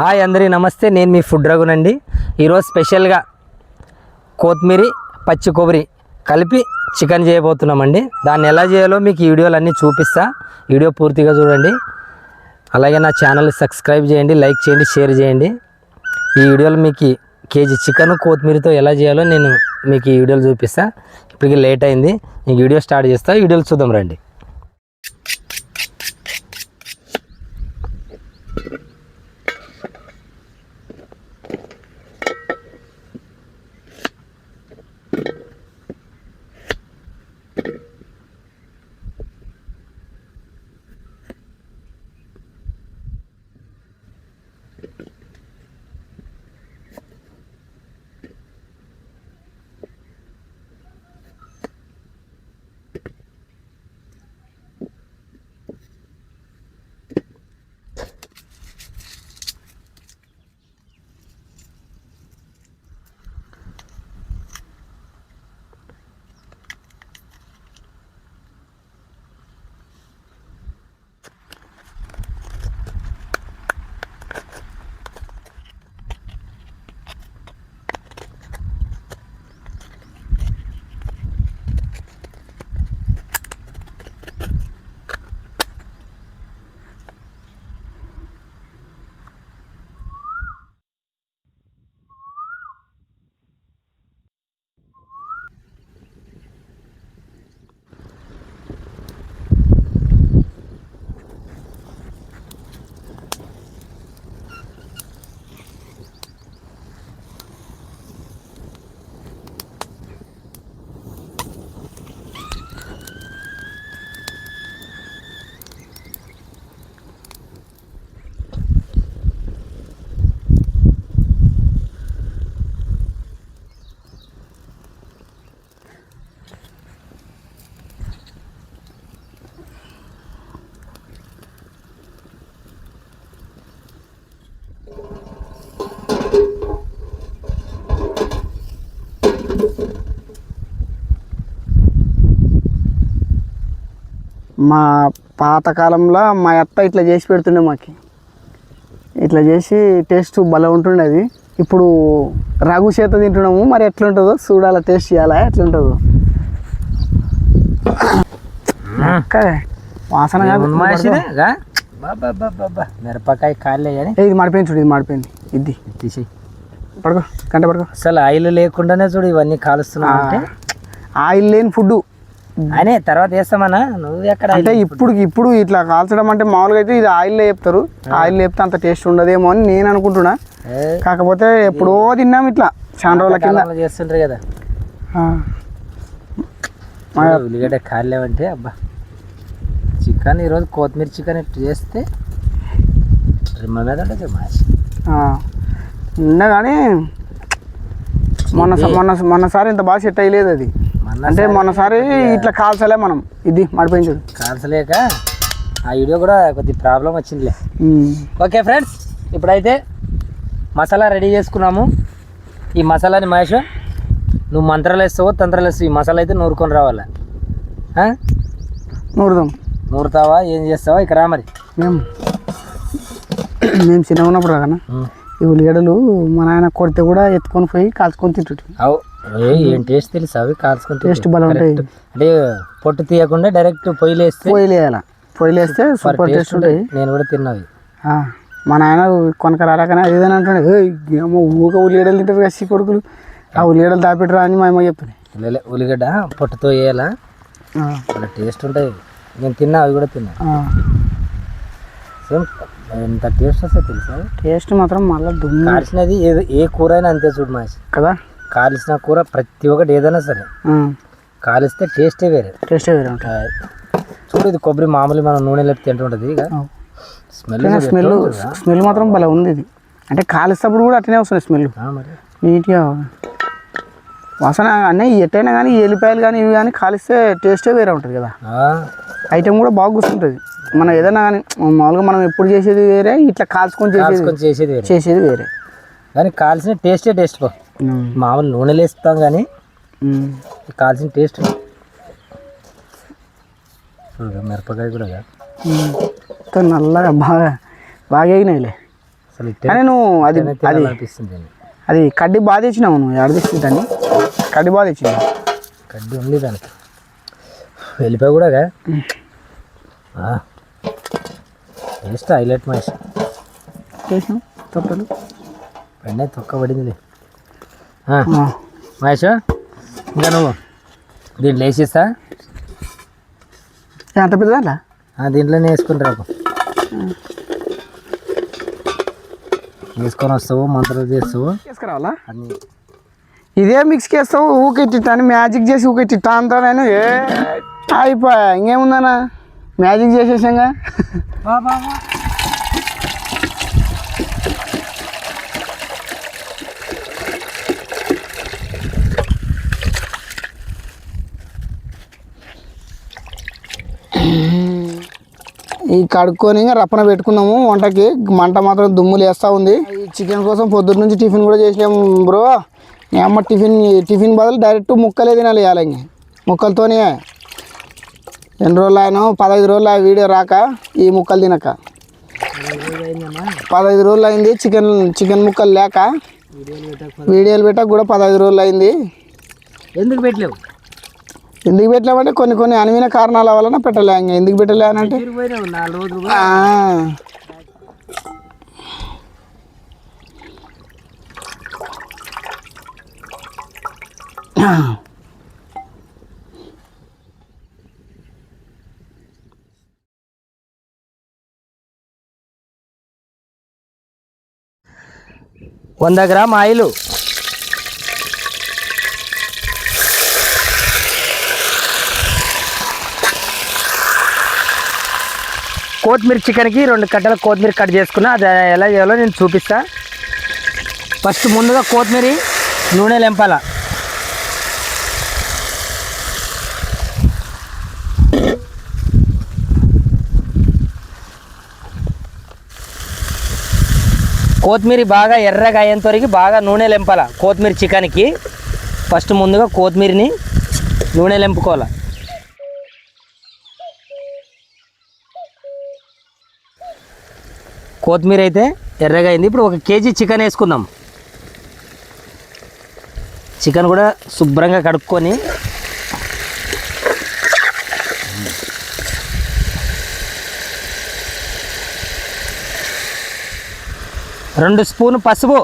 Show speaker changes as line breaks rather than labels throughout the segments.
Hi అందరి నమస్తే. నేను మీ ఫుడ్ రఘునండి. ఈరోజు స్పెషల్గా కొత్తిమీర పచ్చి కొబ్బరి కలిపి చికెన్ చేయబోతున్నామండి. దాన్ని ఎలా చేయాలో మీకు ఈ వీడియోలు అన్నీ చూపిస్తా. వీడియో పూర్తిగా చూడండి. అలాగే నా ఛానల్ సబ్స్క్రైబ్ చేయండి లైక్ చేయండి షేర్ చేయండి. ఈ వీడియోలో మీకు కేజీ చికెన్ కొత్తిమీరతో ఎలా చేయాలో నేను మీకు ఈ వీడియోలు చూపిస్తా. ఇప్పటికి లేట్ అయింది. ఈ వీడియో స్టార్ట్ చేస్తా. వీడియోలు చూద్దాం రండి.
మా పాతకాలంలో మా అత్త ఇట్లా చేసి పెడుతుండే మాకి. ఇట్లా చేసి టేస్ట్ భలే ఉంటుండే అది. ఇప్పుడు రఘు చేత తింటున్నాము మరి ఎట్లుంటుందో చూడాలి టేస్ట్ చేయాలా ఎట్లుంటుందో. వాసన.
మిరపకాయ కాలే కానీ.
ఇది మాడిపోయింది చూడు ఇది మాడిపోయింది. ఇది.
తీసి
పడుకో గంట పడుకో.
అసలు ఆయిల్ లేకుండానే చూడు ఇవన్నీ కాలుస్తున్నావు అంటే
ఆయిల్ లేని ఫుడ్
అనే తర్వాత వేస్తామన్నా నువ్వు ఎక్కడ
అంటే ఇప్పుడు ఇప్పుడు ఇట్లా కాల్చడం అంటే మామూలుగా అయితే ఇది ఆయిల్లో చెప్తారు. ఆయిల్ చెప్తే అంత టేస్ట్ ఉండదేమో అని నేను అనుకుంటున్నా. కాకపోతే ఎప్పుడో తిన్నాం ఇట్లా చాలా రోజుల కింద.
చేస్తుంటారు కదా. ఉల్లిగడ్డ కాలేవంటే అబ్బా. చికెన్ ఈరోజు కొత్తిమీర చికెన్ ఇట్లా చేస్తే రిమ్మ మీద ఉంటుంది.
ఉన్నా కానీ మొన్న మొన్న మొన్నసారి ఇంత బాగా సెట్ అయ్యలేదు అది. అంటే మొన్నసారి ఇట్లా కాల్చలే మనం. ఇది మడిపోయించడు
కాల్చలేక ఆ వీడియో కూడా కొద్ది ప్రాబ్లం వచ్చిందిలే. ఓకే ఫ్రెండ్స్ ఇప్పుడైతే మసాలా రెడీ చేసుకున్నాము. ఈ మసాలాని మహేష్ నువ్వు మంత్రాలు వేస్తావో తంత్రాలు వేస్తావు ఈ మసాలా అయితే నూరుకొని రావాలా?
నూరుదాం.
నూరుతావా? ఏం చేస్తావా? ఇక్కడ మరి.
మేము మేము చిన్నగా ఉన్నప్పుడు కదా ఈ ఉల్లిగడ్డలు మా నాయన కొడితే కూడా ఎత్తుకొని పోయి కాల్చుకొని తింటుంటే
అవు ఏ ఏం టేస్ట్ తెలుసు? అవి కాల్చుకుంటే
టేస్ట్ భలే ఉంటాయి
అంటే పొట్టు తీయకుండా డైరెక్ట్ పొయ్యిలు వేస్తే
పొయ్యిలు వేయాల పొయ్యిలు వేస్తే సూపర్ టేస్ట్ ఉంటాయి.
నేను కూడా తిన్నవి.
మా నాయన కొనక రాలేకనే అది ఇదని అంటుండే. "ఏయ్, ఏమో ఊక ఉల్లిగడ్డలు తింటారు కసి కొడుకులు. ఆ ఉల్లిగడ్డలు దాపెట్టరా అని మా అమ్మ చెప్తుంది.
లేలే, ఉల్లిగడ్డ పొట్టుతో వేయాలా? అలా టేస్ట్ ఉంటాయి. నేను తిన్నా అవి కూడా తిన్నా. సేమ్ ఎంత టేస్ట్ వస్తే తెలుసా?
టేస్ట్ మాత్రం మళ్ళీ దుమ్ము.
కాల్చినది ఏదో ఏ కూర అయినా అంతే చూడు మాసి
కదా?
కాల్చిన కూర ప్రతి ఒక్కటి ఏదైనా సరే. కాలిస్తే టేస్టే వేరే.
టేస్టే వేరే ఉంటుంది.
చూడు ఇది కొబ్బరి మామూలు మనం నూనె లేపి తింటుంటుంది ఇక. స్మెల్
స్మెల్ స్మెల్ మాత్రం భలే ఉంది ఇది. అంటే కాలిస్తప్పుడు కూడా అట్లనే వస్తుంది స్మెల్. నీట్గా వాసన అన్నీ ఎట్టయినా కానీ ఎల్లిపాయలు కానీ ఇవి కానీ కాలిస్తే టేస్టే వేరే ఉంటుంది కదా. ఐటెం కూడా బాగా గుర్తుంటుంది. మనం ఏదైనా కానీ మామూలుగా మనం ఎప్పుడు చేసేది వేరే ఇట్లా కాల్చుకొని చేసేది
చేసేది వేరే.
చేసేది వేరే.
కానీ కాల్చిన టేస్టే టేస్ట్ పో.
ఉమ్,
మామూలు నూనెలు వేస్తాం కానీ కాల్చిన టేస్ట్ మిరపకాయ కూడా
నల్లగా బాగా బాగా ఎగినాయిలే
అసలు
కానీ నువ్వు అది అది
దీన్ని.
అది కడ్డీ బాధ ఇచ్చినావు నువ్వు ఎడ తీసుకుంటాను కడ్డీ బాధ ఇచ్చినావు
కడ్డీ ఉంది దానికి. వెళ్ళిపోయి కూడా టేస్ట్ హైలైట్ మహేష్.
చేసినావు? తప్పదు
వెంటనే తొక్క పడింది మహేష్ ఇంకా నువ్వు? దీంట్లో వేసిస్తా.
అంత పెద్ద దాంట్లో?
ఆ, దీంట్లోనే వేసుకుని రాకు వేసుకొని వస్తావు మంత్రాలు చేస్తావు.
తీసుకురావాలా?
అన్ని.
ఇదే మిక్స్ చేస్తావు ఊకే అని మ్యాజిక్ చేసి ఊకే తిట్టా అంతా నేను. ఏ అయిపోయా ఇంకేముందన్నా? మ్యాజిక్ చేసేసాంగా. ఈ కడుక్కొని రప్పన పెట్టుకున్నాము. వంటకి మంట మాత్రం దుమ్ములు వేస్తూ ఉంది. ఈ చికెన్ కోసం పొద్దున్న నుంచి టిఫిన్ కూడా చేసాము బ్రో. అమ్మ టిఫిన్ టిఫిన్ బదులు డైరెక్ట్ ముక్కలే తినాలి ఇవాళ ఇంక. ముక్కలతోనే. ఎన్ని రోజులు ఆయన పదహైదు రోజులు ఆ వీడియో రాక ఈ ముక్కలు తినక. పదహైదు రోజులు అయింది చికెన్ చికెన్ ముక్కలు లేక. వీడియోలు పెట్టక కూడా పదహైదు రోజులు అయింది.
ఎందుకు పెట్టలేవు?
ఎందుకు పెట్టలేమంటే కొన్ని కొన్ని అనువిన కారణాల వలన పెట్టలే ఎందుకు పెట్టలే అని అంటే?
తిరిగిపోయినావు నాలుగు రోజులు
ఆ.
వంద గ్రామ్ ఆయిల్. కొత్తిమీర చికెన్కి రెండు కట్టలు కొత్తిమీర కట్ చేసుకున్నా అది ఎలా చేయాలో నేను చూపిస్తా. ఫస్ట్ ముందుగా కొత్తిమీర నూనె లెంపాల. కొత్తిమీర బాగా ఎర్రగా అయ్యేంత వరకు బాగా నూనె లెంపాల కొత్తిమీర చికెన్కి. ఫస్ట్ ముందుగా కొత్తిమీరని నూనె లెంపుకోవాలి. కొత్తిమీర అయితే ఎర్రగా అయింది ఇప్పుడు ఒక కేజీ చికెన్ వేసుకుందాం. చికెన్ కూడా శుభ్రంగా కడుక్కొని. రెండు స్పూన్ పసుపు.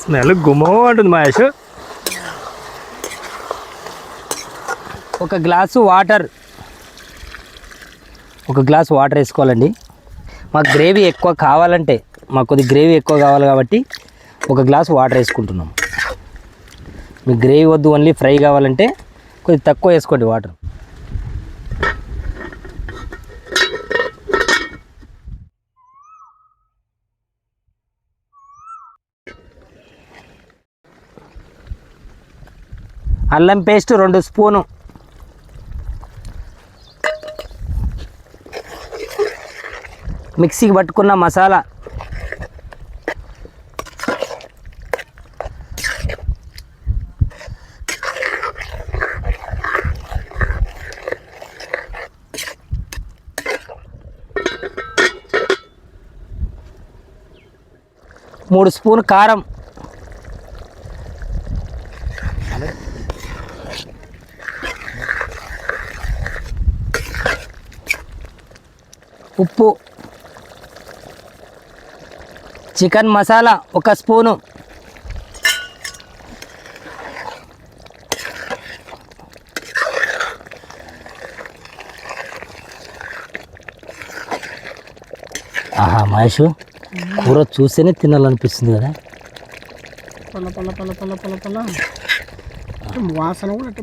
స్మెల్ గుమ్మో అంటుంది మహేష్. ఒక గ్లాసు వాటర్. ఒక గ్లాస్ వాటర్ వేసుకోవాలండి. మాకు గ్రేవీ ఎక్కువ కావాలంటే మాకు కొద్ది గ్రేవీ ఎక్కువ కావాలి కాబట్టి ఒక గ్లాస్ వాటర్ వేసుకుంటున్నాం. మీకు గ్రేవీ వద్దు ఓన్లీ ఫ్రై కావాలంటే కొద్ది తక్కువ వేసుకోండి వాటర్. అల్లం పేస్ట్ రెండు స్పూను. మిక్సీకి పట్టుకున్న మసాలా. మూడు స్పూన్ కారం. ఉప్పు. చికెన్ మసాలా ఒక స్పూను. ఆహా మహేష్ కూర చూస్తేనే తినాలనిపిస్తుంది కదా?
పల్ల పల్ల పల్ల పల్ల పల్ల పల్ల. వాసన కూడా అంటే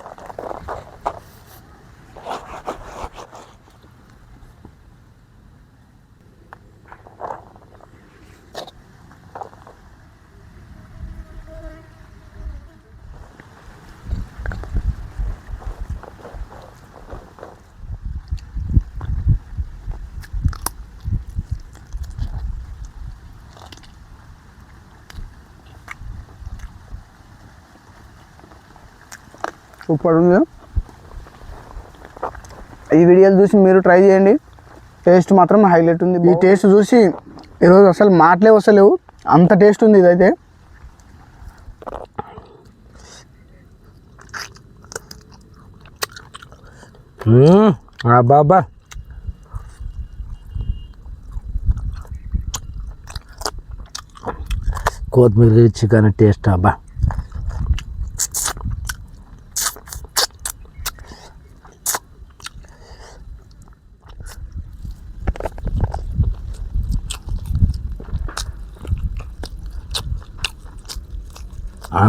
సూపర్ ఉంది ఈ వీడియోలు చూసి మీరు ట్రై చేయండి. టేస్ట్ మాత్రం హైలైట్ ఉంది. ఈ టేస్ట్ చూసి ఈరోజు అసలు మాటలే వస్తలేవు. అంత టేస్ట్ ఉంది ఇదైతే.
అబ్బా కొత్తిమీర చికెన్ టేస్ట్ అబ్బా. ఆ.